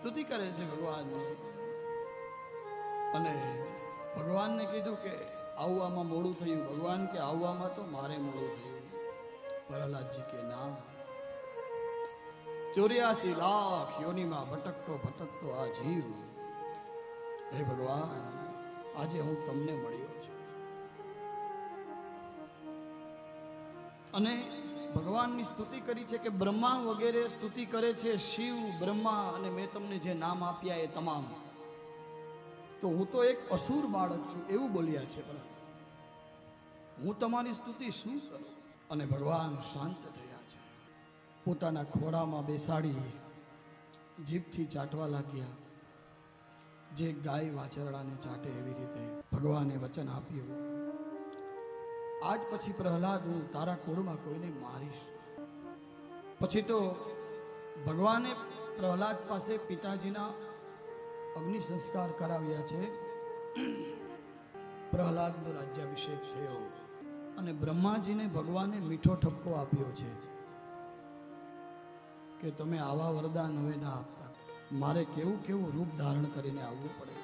સ્તુતિ કરે છે ભગવાનની અને ભગવાનને કીધું કે આવવામાં મોડું થયું. ભગવાન કે આવવામાં તો મારે મોડું થયું. પ્રહલાદજી કે ના. ચોર્યાસી લાખ યોનીમાં ભટકતો ભટકતો આ જીવ. હે ભગવાન, આજે હું તમને મળ્યો છું. અને ભગવાનની સ્તુતિ કરી છે કે બ્રહ્મા વગેરે સ્તુતિ કરે છે, શિવ, બ્રહ્મા અને મેં તમને જે નામ આપ્યા એ તમામ. તો હું તો એક અસુર બાળક છું, એવું બોલ્યા છે હું તમારી સ્તુતિ શું કરું? અને ભગવાન શાંત થયા છે. પોતાના ખોળામાં બેસાડી જીભથી ચાટવા લાગ્યા. જે ગાય વાછરડાને ચાટે એવી રીતે ભગવાને વચન આપ્યું. આજ પછી પ્રહલાદ હું તારા કોળમાં કોઈને મારીશ. પછી તો ભગવાને પ્રહલાદ પાસે પિતાજીના અગ્નિ સંસ્કાર કરાવ્યા છે. પ્રહલાદનો રાજ્યાભિષેક થયો અને બ્રહ્માજીને ભગવાને મીઠો ઠપકો આપ્યો છે કે તમે આવા વરદાન હવે ના આપતા. મારે કેવું કેવું રૂપ ધારણ કરીને આવવું પડે